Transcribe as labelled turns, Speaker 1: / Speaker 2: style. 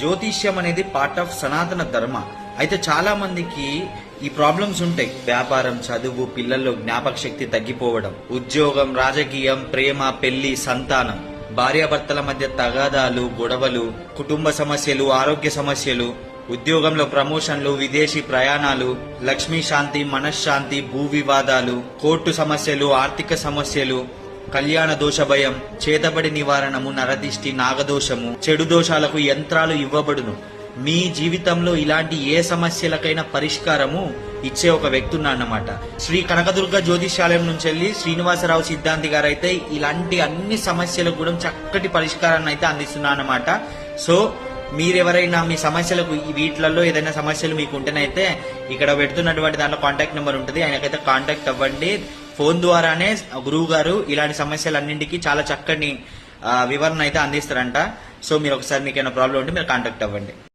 Speaker 1: జ్యోతిష్యం అనేది part of సనాతన ధర్మ. అయితే చాలా మందికి ఈ ప్రాబ్లమ్స్ ఉంటాయి. వ్యాపారం చదువు పిల్లల్లో జ్ఞాపక శక్తి తగ్గిపోవడం ఉద్యోగం రాజకీయం ప్రేమ పెళ్ళి సంతానం భార్యాభర్తల మధ్య తగాదాలు గొడవలు కుటుంబ సమస్యలు ఆరోగ్య సమస్యలు ఉద్యోగంలో ప్రమోషన్లు విదేశీ ప్రయాణాలు లక్ష్మీ శాంతి మనశ్శాంతి భూ వివాదాలు కోర్టు సమస్యలు ఆర్థిక సమస్యలు కళ్యాణ దోష భయం చేతబడి నివారణము నరదిష్టి నాగదోషము చెడు దోషాలకు యంత్రాలు ఇవ్వబడును. మీ జీవితంలో ఇలాంటి ఏ సమస్యలకైనా పరిష్కారము ఇచ్చే ఒక వ్యక్తి అన్నమాట శ్రీ కనకదుర్గ జ్యోతిష్యాలయం నుంచి వెళ్ళి శ్రీనివాసరావు సిద్ధాంతి గారు అయితే ఇలాంటి అన్ని సమస్యలకు కూడా చక్కటి పరిష్కారాన్ని అయితే అందిస్తున్నా అన్నమాట సో మీరెవరైనా మీ సమస్యలకు వీటిలలో ఏదైనా సమస్యలు మీకు ఉంటేనైతే ఇక్కడ పెడుతున్నటువంటి దాంట్లో కాంటాక్ట్ నెంబర్ ఉంటుంది. ఆయనకైతే కాంటాక్ట్ అవ్వండి. ఫోన్ ద్వారానే గురువు గారు ఇలాంటి సమస్యలన్నింటికి చాలా చక్కని వివరణ అయితే అందిస్తారంట. సో మీరు ఒకసారి మీకు ఏమైనా ప్రాబ్లం ఉంటే మీరు కాంటాక్ట్ అవ్వండి.